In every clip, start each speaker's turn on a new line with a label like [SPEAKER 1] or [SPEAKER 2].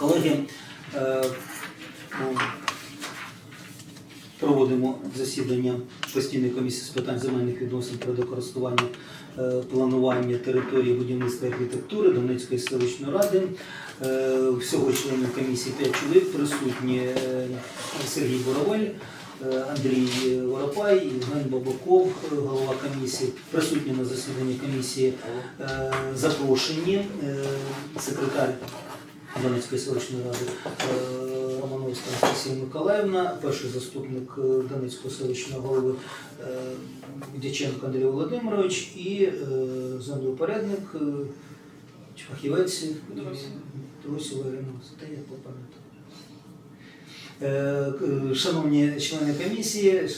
[SPEAKER 1] Колеги, е, ну, проводимо засідання постійної комісії з питань земельних відносин природокористування, е, планування території будівництва архітектури Донецької селищної ради. Е, Всього членів комісії 5 чоловік присутні Сергій Боровель, Андрій Воропай, Євген Бабаков, голова комісії, присутні на засіданні комісії запрошені секретар Донецької селищної ради е, Романовська Анастасія Миколаївна, перший заступник е, Донецького селищного голови е, Дяченко Андрій Володимирович і землепорядник, е, Ірина. Та я попам'ятаю. Е, Шановні члени комісії,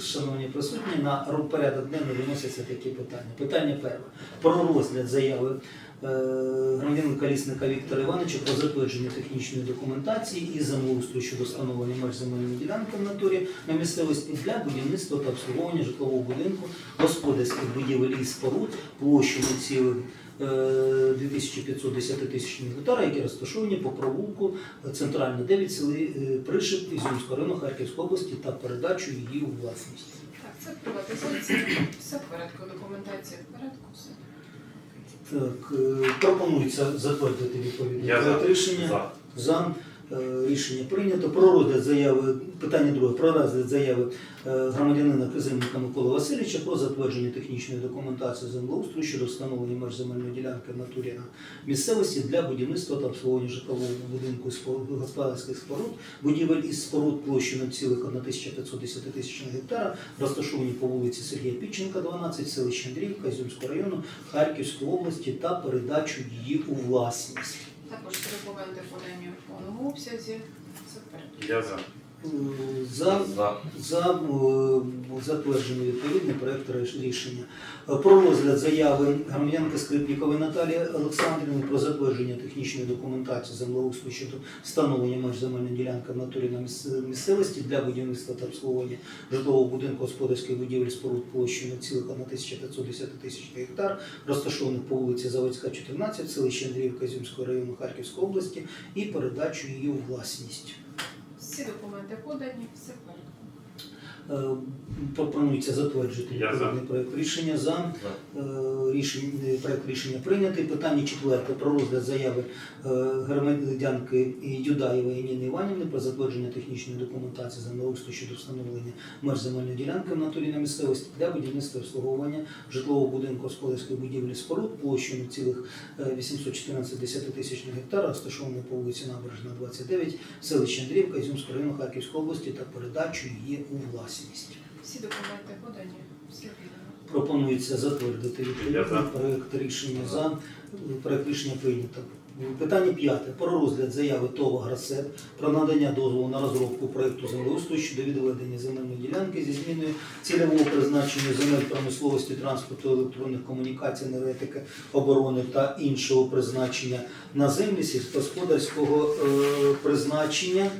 [SPEAKER 1] шановні присутні, на порядок денний виносяться такі питання. Питання перше. Про розгляд заяви е, громадянина Колісника Віктора Івановича про затвердження технічної документації і землеустрою щодо встановлення меж земельної ділянки в натурі на місцевості для будівництва та обслуговування житлового будинку, господарських будівель і споруд площею цілих 2510 тисяч гектара, які розташовані по провулку Центральна 9 селі е, Пришип Ізюмського району Харківської області та передачу її у власність.
[SPEAKER 2] Так, це приватизація, все в порядку, документація в порядку, все.
[SPEAKER 1] Так, е, пропонується затвердити відповідний
[SPEAKER 3] Я
[SPEAKER 1] проект
[SPEAKER 3] за.
[SPEAKER 1] рішення.
[SPEAKER 3] За.
[SPEAKER 1] За рішення прийнято. Про розгляд заяви, питання друге, про розгляд заяви е, громадянина Кизимника Миколи Васильовича про затвердження технічної документації землеустрою щодо встановлення меж земельної ділянки в натурі на місцевості для будівництва та обслуговування житлового будинку господарських споруд, будівель із споруд площею 0,1510 тисячних гектара, розташовані по вулиці Сергія Піченка, 12, селище Андріївка, Ізюмського району, Харківської області та передачу її у власність.
[SPEAKER 2] Також документи подані в повному обсязі, Супер.
[SPEAKER 3] Я за.
[SPEAKER 1] За
[SPEAKER 3] За.
[SPEAKER 1] за е, затверджений відповідний проект рішення. Е, Про розгляд заяви громадянки Скрипнікової Наталії Олександрівни про затвердження технічної документації землеустрою щодо встановлення меж земельної ділянки в натурі на міс- місцевості для будівництва та обслуговування житлового будинку господарської будівлі споруд площею 0,1510 тисяч гектар, розташованих по вулиці Заводська, 14, селище Андріївка Ізюмського району Харківської області і передачу її у власність.
[SPEAKER 2] Всі документи подані, все в.
[SPEAKER 1] Е, Пропонується затверджити
[SPEAKER 3] Я за.
[SPEAKER 1] відповідний проект рішення за
[SPEAKER 3] За.
[SPEAKER 1] Е, рішення проект рішення прийнятий. Питання четверте про розгляд заяви е, громадянки Юдаєвої Ніни Іванівни про затвердження технічної документації землеустрою щодо встановлення меж земельної ділянки в натурі на місцевості для будівництва обслуговування житлового будинку господарської будівлі споруд площею цілих 814 десятитисячних гектара, розташованої по вулиці Набережна 29, селище Андріївка, Ізюмського району Харківської області та передачу її у власність.
[SPEAKER 2] Всі документи подані, все відомо.
[SPEAKER 1] Пропонується затвердити відповідний
[SPEAKER 3] за.
[SPEAKER 1] проект рішення за проект рішення прийнято. Питання п'яте. Про розгляд заяви ТОВ «Агросет» про надання дозволу на розробку проекту землеустрою щодо відведення земельної ділянки зі зміною цільового призначення земель промисловості, транспорту, електронних комунікацій, енергетики, оборони та іншого призначення на землі сільськогосподарського е, призначення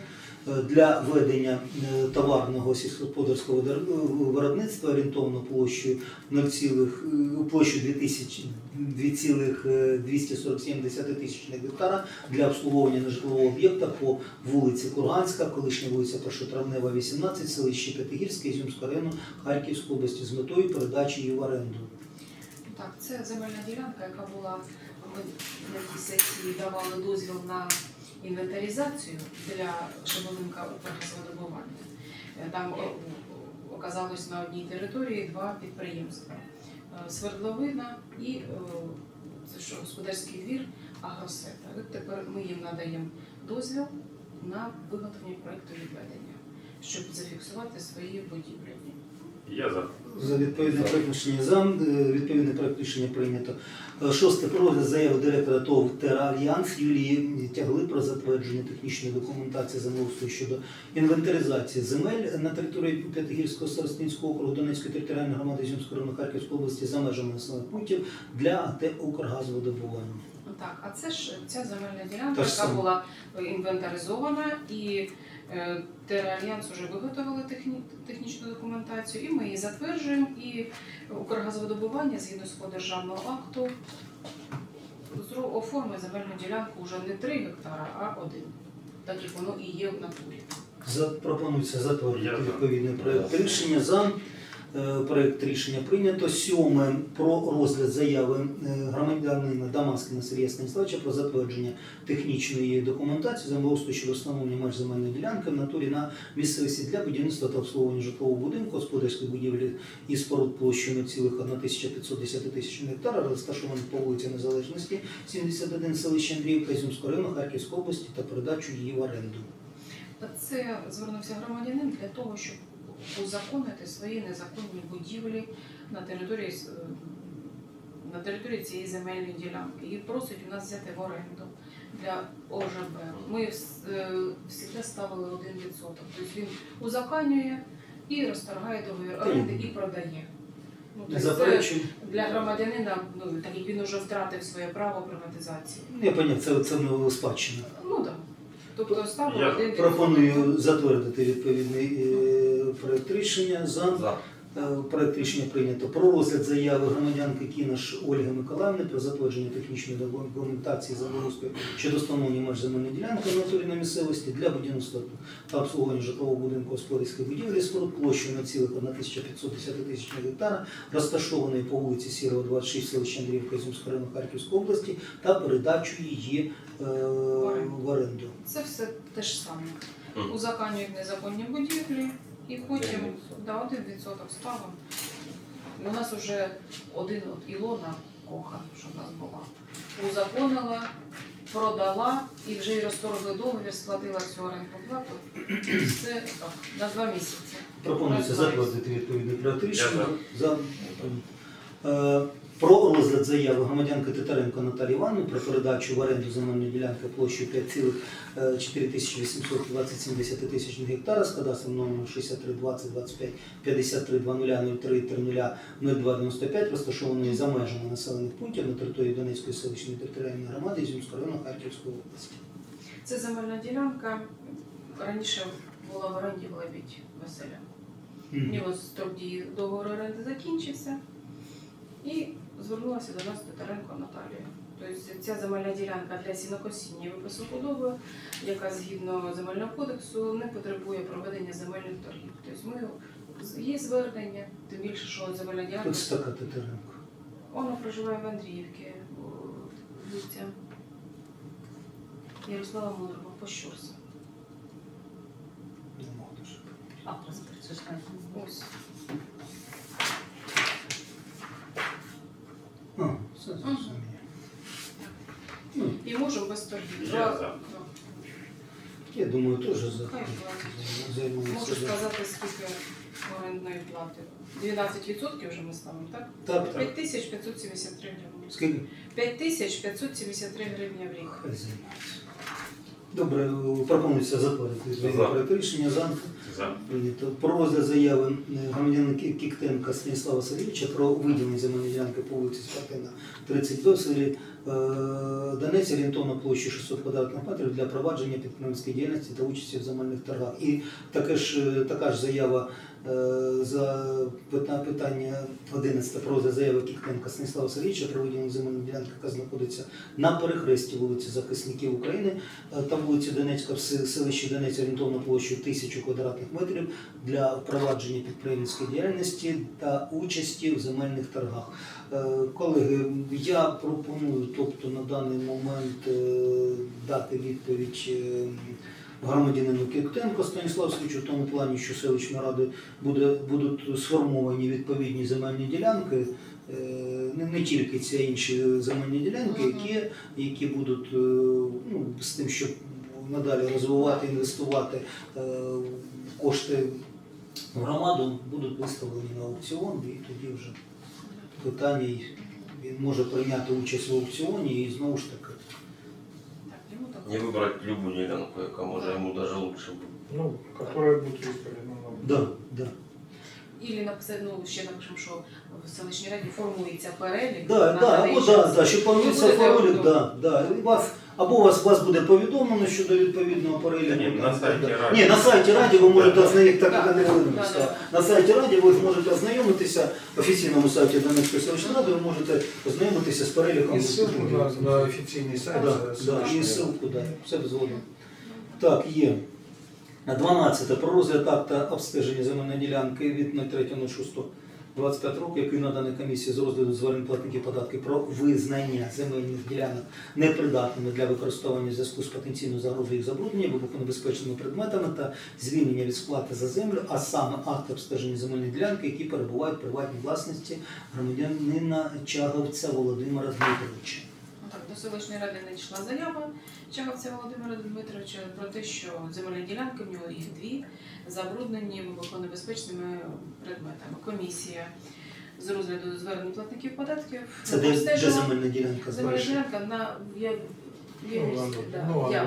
[SPEAKER 1] для ведення е, товарного сільськогосподарського виробництва виробництва орієнтовно площею 0, е, площу 2000 2,247 тисячних гектара для обслуговування нежитлового об'єкта по вулиці Курганська, колишня вулиця Першотравнева, 18, селище П'ятигірське, Ізюмського району Харківської області з метою передачі її в оренду.
[SPEAKER 2] Так, це земельна ділянка, яка була, ми на тій сесії давали дозвіл на інвентаризацію для Шаболинка Укргазводобування. Е, Там оказалось на одній території два підприємства. Е, Свердловина і е, це що, господарський двір Агросета. От тепер ми їм надаємо дозвіл на виготовлення проєкту відведення, щоб зафіксувати свої будівлі.
[SPEAKER 3] Я за.
[SPEAKER 1] За відповідне
[SPEAKER 3] За.
[SPEAKER 1] проект за е, відповідне проект рішення прийнято. Е, Шосте про розгляд заяви директора ТОВ «Теральянс» Юлії Тягли про затвердження технічної документації землеустрою щодо інвентаризації земель на території П'ятигірського старостинського округу Донецької територіальної громади Зюмського району Харківської області за межами населених пунктів для АТ «Укргазводобування».
[SPEAKER 2] Ну Так, а це ж ця земельна ділянка, яка була інвентаризована, і Теральянс вже виготовили техні, технічну документацію, і ми її затверджуємо. І Укргазводобування згідно з державного акту зро- оформить земельну ділянку вже не 3 гектара, а 1. Так як воно і є в натурі.
[SPEAKER 1] Запропонується затвердити відповідний проект рішення. За Е, проект рішення прийнято. Сьоме про розгляд заяви е, громадянина Дамаскіна Сергія Станіславовича про затвердження технічної документації землеустрою щодо встановлення меж земельної ділянки в натурі на місцевості для будівництва та обслуговування житлового будинку, господарської будівлі і споруд площею цілих 1510 тисяч гектара, розташованих по вулиці Незалежності 71 селище Андріївка Ізюмського району Харківської області та передачу її в оренду.
[SPEAKER 2] Це звернувся громадянин для того, щоб узаконити свої незаконні будівлі на території, е, на території цієї земельної ділянки і просить у нас взяти в оренду для ОЖБ. Ми вс- е, завжди ставили 1%. Тобто він узаконює і розторгає договір оренди і продає. Ну, тобто це для громадянина, ну так як він вже втратив своє право приватизації.
[SPEAKER 1] Я поняв, це, це нього спадщина.
[SPEAKER 2] Ну так. Тобто ставили
[SPEAKER 3] Я
[SPEAKER 2] 1%.
[SPEAKER 1] Пропоную затвердити відповідний проект рішення. За
[SPEAKER 3] За.
[SPEAKER 1] Е, проект рішення прийнято про розгляд заяви громадянки Кінаш Ольги Миколаївни про затвердження технічної документації землеустрою щодо встановлення меж земельної ділянки на місцевості для будівництва та обслуговування житлового будинку господарської будівлі споруд площею на цілих 1510 тисяч гектара, розташованої по вулиці Сірова, 26, селища Андріївка, Ізюмського району Харківської області та передачу її е, в оренду.
[SPEAKER 2] Це все те ж саме.
[SPEAKER 3] Мгм.
[SPEAKER 2] Узаконюють незаконні будівлі і потім да, один відсоток ставимо. У нас вже один от Ілона Коха, що в нас була, узаконила, продала і вже й розторгли договір, сплатила всю оренду плату. Все так, на два місяці.
[SPEAKER 1] Пропонується затвердити відповідний проект рішення. За. Е, Про розгляд заяви громадянки Титаренко Наталії Івановни про передачу в оренду земельної ділянки площею 5,4827 тисяч гектара з кадастром номером 63 20 25 53 00 03 30 02 95 розташованої за межами населених пунктів на території Донецької селищної територіальної громади Ізюмського району Харківської області.
[SPEAKER 2] Це земельна ділянка. Раніше була в оренді в Лебідь Василя. У нього строк дії договору оренди закінчився і звернулася до нас Титаренко Наталія. Тобто ця земельна ділянка для сінокосіння і випису худоби, яка згідно земельного кодексу не потребує проведення земельних торгів. Тобто ми є звернення, тим більше, що земельна ділянка
[SPEAKER 1] Ось така Титаренко.
[SPEAKER 2] вона проживає в Андріївці, вулиця Ярослава Мудрого, Пощурса.
[SPEAKER 1] Не можу.
[SPEAKER 4] А, паспорт, це ж.
[SPEAKER 2] Ось.
[SPEAKER 1] А, все зрозуміло. Ну,
[SPEAKER 2] І можемо без торгів.
[SPEAKER 3] Я за.
[SPEAKER 1] Я думаю, теж за
[SPEAKER 2] Хай сказать
[SPEAKER 1] займається.
[SPEAKER 2] Можу сказати, скільки орендної плати. 12% вже ми ставимо, так?
[SPEAKER 1] Так, так.
[SPEAKER 2] 5573 гривні.
[SPEAKER 1] Скільки?
[SPEAKER 2] 5573 гривні в рік.
[SPEAKER 1] Хай займається. Добре, пропонується затвердити
[SPEAKER 3] За.
[SPEAKER 1] проект рішення за
[SPEAKER 3] За.
[SPEAKER 1] прийнято. Про розгляд заяви е, громадянина Кіктенка Станіслава Сергійовича про виділення земельної ділянки по вулиці Спартина 32 в селі е, Донець орієнтовно площі 600 квадратних метрів для провадження підприємницької діяльності та участі в земельних торгах. І таке ж, е, така ж заява за питання 11 про заяви Кіктенка Станіслава Сергійовича про виділення земельної ділянки, яка знаходиться на перехресті вулиці Захисників України е, та вулиці Донецька в селищі Донець орієнтовно площею 1000 квадратних метрів для впровадження підприємницької діяльності та участі в земельних торгах. Е, Колеги, я пропоную, тобто на даний момент е, дати відповідь е, громадянину Кіктенко Станіслав Сергійовичу в тому плані, що селищної ради буде, будуть сформовані відповідні земельні ділянки. е, Не, не тільки ці інші земельні ділянки, які, які будуть е, ну, з тим, щоб надалі розвивати, інвестувати е, кошти в громаду, будуть виставлені на аукціон, і тоді вже питання, він може прийняти участь в аукціоні і знову ж таки.
[SPEAKER 2] Так, йому так.
[SPEAKER 3] Не выбрать любую ділянку, яка може йому даже лучше буде.
[SPEAKER 5] Ну, которая будет выставлена на
[SPEAKER 1] Да, да.
[SPEAKER 2] Ілі написати, ну ще напишемо, що в селищній раді формується перелік.
[SPEAKER 1] Да,
[SPEAKER 2] на
[SPEAKER 1] да,
[SPEAKER 2] даний
[SPEAKER 1] або
[SPEAKER 2] час.
[SPEAKER 1] да, да, щоб
[SPEAKER 2] Ви
[SPEAKER 1] помітися
[SPEAKER 2] будете
[SPEAKER 1] формулі,
[SPEAKER 2] ну,
[SPEAKER 1] да, да. І вас Або у вас, вас буде повідомлено щодо відповідного переліку.
[SPEAKER 3] Ні, на сайті Ради.
[SPEAKER 1] Ні, на сайті Раді ви можете ознайомитися, так як не
[SPEAKER 2] Да,
[SPEAKER 1] На сайті Раді ви можете ознайомитися, офіційному сайті Донецької селищної ради, ви можете ознайомитися з переліком.
[SPEAKER 5] І ссылку на, на офіційний сайт.
[SPEAKER 1] Да, да, і ссылку, да, все згодом. Так, є. 12. Про розгляд акта обстеження земельної ділянки від 03.06.25 років, який наданий комісії з розгляду звернень платників податків про визнання земельних ділянок непридатними для використовування в зв'язку з потенційною загрозою їх забруднення вибухонебезпечними предметами та звільнення від сплати за землю, а саме акт обстеження земельної ділянки, які перебувають в приватній власності громадянина Чаговця Володимира Дмитровича.
[SPEAKER 2] Ну Так, до селищної ради надійшла заява Чаговця Володимира Дмитровича про те, що земельні ділянки в нього їх дві забруднені вибухонебезпечними предметами. Комісія з розгляду звернень платників податків
[SPEAKER 1] Це де, де земельна ділянка
[SPEAKER 2] земельна ділянка на я, я,
[SPEAKER 5] Ну, ладно,
[SPEAKER 2] да,
[SPEAKER 5] ну,
[SPEAKER 2] я,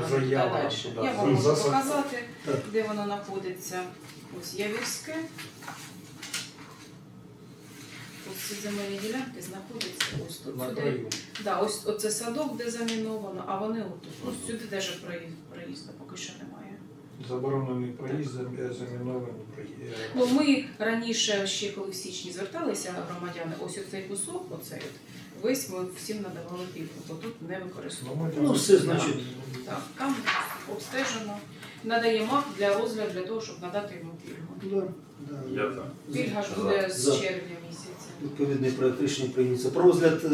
[SPEAKER 2] я вам можу показати,
[SPEAKER 1] Так.
[SPEAKER 2] де воно знаходиться. Ось Явірське. Ці земельні ділянки знаходяться ось тут.
[SPEAKER 5] На
[SPEAKER 2] Сюди
[SPEAKER 5] краю.
[SPEAKER 2] Да, ось оце садок, де заміновано, а вони отут. Ось сюди теж проїзд, проїзду поки що немає.
[SPEAKER 5] Заборонений проїзд, зам- замінований проїзд.
[SPEAKER 2] Ну ми раніше, ще коли в січні зверталися громадяни, ось оцей кусок, оцей от, весь ми всім надавали пільгу, бо тут не використовуємо.
[SPEAKER 1] Ну, все, значить,
[SPEAKER 2] Так, там обстежено. Надаємо акт для розгляду для того, щоб надати йому пільгу.
[SPEAKER 1] Да, да.
[SPEAKER 3] Я за.
[SPEAKER 2] Пільга ж
[SPEAKER 3] За.
[SPEAKER 2] буде з червня місяця
[SPEAKER 1] відповідний проєкт рішення прийняться. Про розгляд е,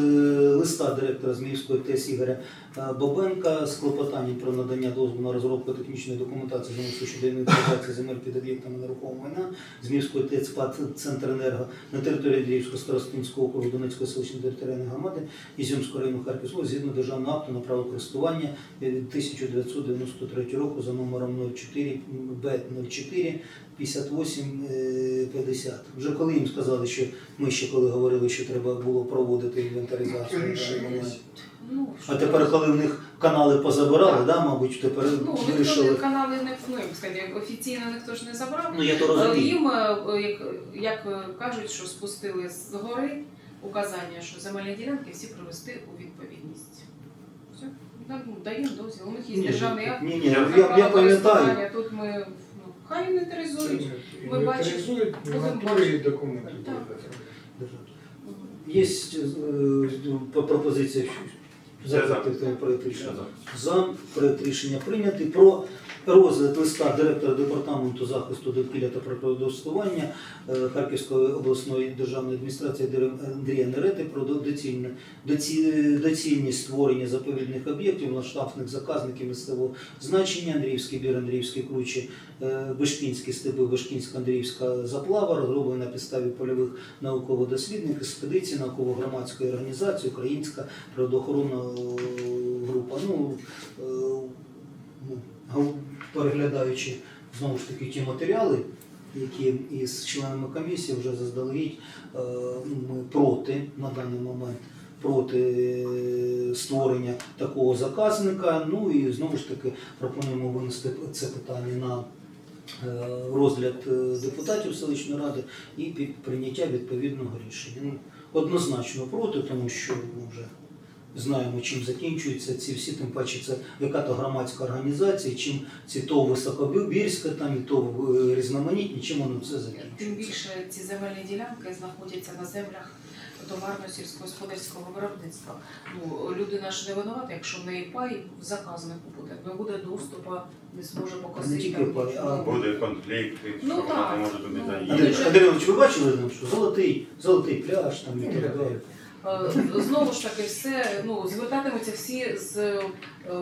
[SPEAKER 1] листа директора Зміївської ТЕС Ігоря е, Бабенка з клопотанням про надання дозволу на розробку технічної документації з щодо інвентаризації земель під об'єктами нерухомого майна Зміївської ТЕЦ ПАД Центренерго на території Андріївського старостинського округу Донецької селищної територіальної громади Ізюмського району Харківського згідно державного акту на право користування від 1993 року за номером 04 Б 04 58,50. Е, Вже коли їм сказали, що ми ще коли говорили, що треба було проводити інвентаризацію. Ну,
[SPEAKER 2] ну,
[SPEAKER 1] А тепер, коли в них канали позабирали, да, мабуть, тепер
[SPEAKER 2] Ну, ніхто не канали не ну, офіційно ніхто ж не забрав.
[SPEAKER 1] Ну я то
[SPEAKER 2] Але їм, е, як, як е, кажуть, що спустили з гори указання, що земельні ділянки всі привести у відповідність. Все, ну, даємо дозвіл. У них є державний акт.
[SPEAKER 1] Ні, ні,
[SPEAKER 3] я,
[SPEAKER 1] я, я пам'ятаю.
[SPEAKER 2] Тут ми хай інвентаризують. Ми будемо
[SPEAKER 5] натури і
[SPEAKER 2] бачити.
[SPEAKER 5] документи.
[SPEAKER 1] Є е, по- пропозиція
[SPEAKER 3] Все за.
[SPEAKER 1] за проект рішення.
[SPEAKER 3] за.
[SPEAKER 1] Проект рішення прийнятий про розгляд листа директора департаменту захисту довкілля та природостояння е, Харківської обласної державної адміністрації Андрія Нерети про доцільне доці- доцільність створення заповідних об'єктів ландшафтних заказників місцевого значення Андріївський бір, Андріївський кручі, е, Вишкінські степи, Вишкінська Андріївська заплава, розроблена на підставі польових науково-дослідних експедицій науково-громадської організації Українська природоохоронна група. Ну, е, ну, переглядаючи знову ж таки ті матеріали, які із членами комісії вже заздалегідь е, ну, ми проти на даний момент. Проти е, створення такого заказника. Ну і знову ж таки пропонуємо винести це питання на розгляд депутатів селищної ради і під прийняття відповідного рішення. Ну, однозначно проти, тому що вже знаємо, чим закінчуються ці всі, тим паче це яка-то громадська організація, чим ці то високобірська, там і то е, різноманітні, чим воно все
[SPEAKER 2] Тим більше ці земельні ділянки знаходяться на землях товарно-сільськогосподарського виробництва. Ну, людина ж не винувата, якщо в неї пай в заказнику буде, не буде доступу, не зможе покосити.
[SPEAKER 1] Не тільки пай, а-
[SPEAKER 3] Буде конфлікти,
[SPEAKER 2] Ну,
[SPEAKER 3] що
[SPEAKER 2] так.
[SPEAKER 3] не може туди
[SPEAKER 2] Ну.
[SPEAKER 1] Андрій Андрій ви бачили що золотий, золотий пляж там і так далі.
[SPEAKER 2] Е, Знову ж таки, все ну звертатимуться всі з е,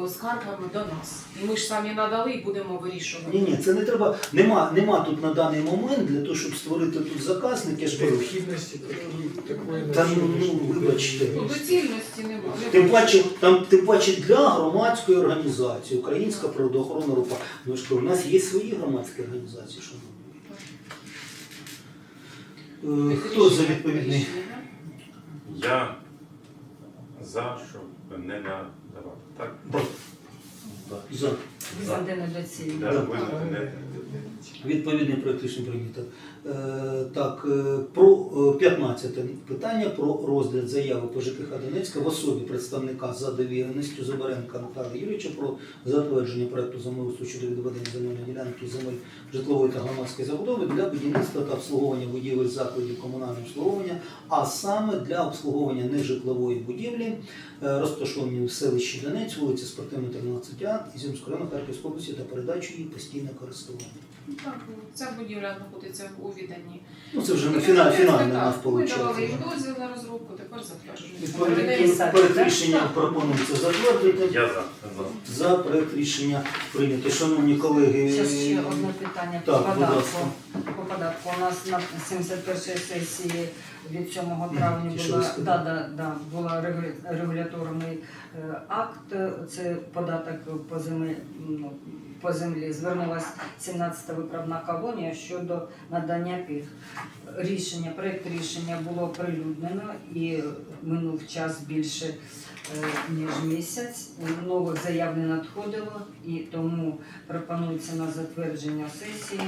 [SPEAKER 2] скаргами до нас. І ми ж самі надали і будемо вирішувати.
[SPEAKER 1] Ні, ні, це не треба. Нема, нема тут на даний момент для того, щоб створити тут заказник, я ж кажу.
[SPEAKER 5] Необхідності такої такої
[SPEAKER 1] Та ну, ну, вибачте.
[SPEAKER 2] Ну, доцільності немає.
[SPEAKER 1] Тим паче, там тим паче для громадської організації, Українська природоохоронна група. Ну ж кажу, у нас є свої громадські організації, шановні. Е, Хто за відповідний?
[SPEAKER 3] Я за, щоб не надавати. Так?
[SPEAKER 1] За.
[SPEAKER 3] Да.
[SPEAKER 1] Відповідний проект рішення прийнято. Е, Так, е, про е, 15 питання про розгляд заяви по ЖКХ Донецька в особі представника за довіреністю Забаренка Михайла Юрійовича про затвердження проекту землеустрою щодо відведення земельної ділянки земель житлової та громадської забудови для будівництва та обслуговування будівель закладів комунального обслуговування, а саме для обслуговування нежитлової будівлі, е, розташовані в селищі Донець, вулиця Спортивна 13А, Ізюмського району Харківської області та передачу її постійне користування.
[SPEAKER 2] Ну, Так, ця будівля знаходиться у відданні.
[SPEAKER 1] Ну, це вже на фінал, фінальне у нас
[SPEAKER 2] Ми давали їм дозвіл на розробку, тепер затверджуємо.
[SPEAKER 1] Перед рішенням пропонується затвердити.
[SPEAKER 3] Я за.
[SPEAKER 1] За проект рішення прийнято. Шановні колеги,
[SPEAKER 4] Ще ще одне питання по
[SPEAKER 1] Так, будь
[SPEAKER 4] податку.
[SPEAKER 1] ласка.
[SPEAKER 4] По податку. У нас на 71 сесії від 7 травня
[SPEAKER 1] ті, що
[SPEAKER 4] була,
[SPEAKER 1] ви сказали.
[SPEAKER 4] да, да, да, була регу- регуляторний е, акт. Це податок по землі, ну, по землі. Звернулася 17-та виправна колонія щодо надання пільг. Рішення, проект рішення було оприлюднено і минув час більше е, ніж місяць. Нових заяв не надходило і тому пропонується на затвердження сесії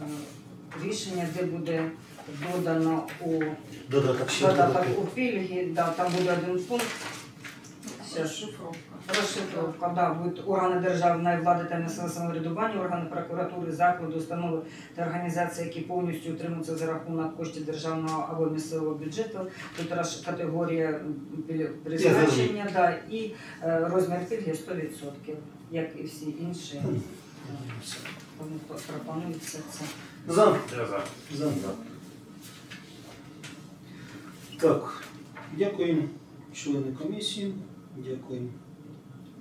[SPEAKER 4] е, рішення, де буде додано у
[SPEAKER 1] додаток ще
[SPEAKER 4] додаток
[SPEAKER 1] додати.
[SPEAKER 4] у пільги, да, там буде один пункт.
[SPEAKER 2] Шифровка.
[SPEAKER 4] Розшифровка, да, будуть органи державної влади та місцевого самоврядування, органи прокуратури, заклади, установи та організації, які повністю утримуються за рахунок коштів державного або місцевого бюджету. Тут категорія призначення, да, і е, розмір пільги 100%, як і всі інші. Тому пропонується це.
[SPEAKER 1] За.
[SPEAKER 3] Я за.
[SPEAKER 1] За. Так, дякуємо членам комісії, дякуємо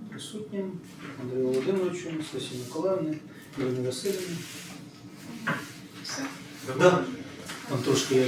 [SPEAKER 1] присутнім, Андрію Володимировичу, Стасі Миколаївні, Ірині Васильівні.
[SPEAKER 2] Все.
[SPEAKER 1] Да. Там трошки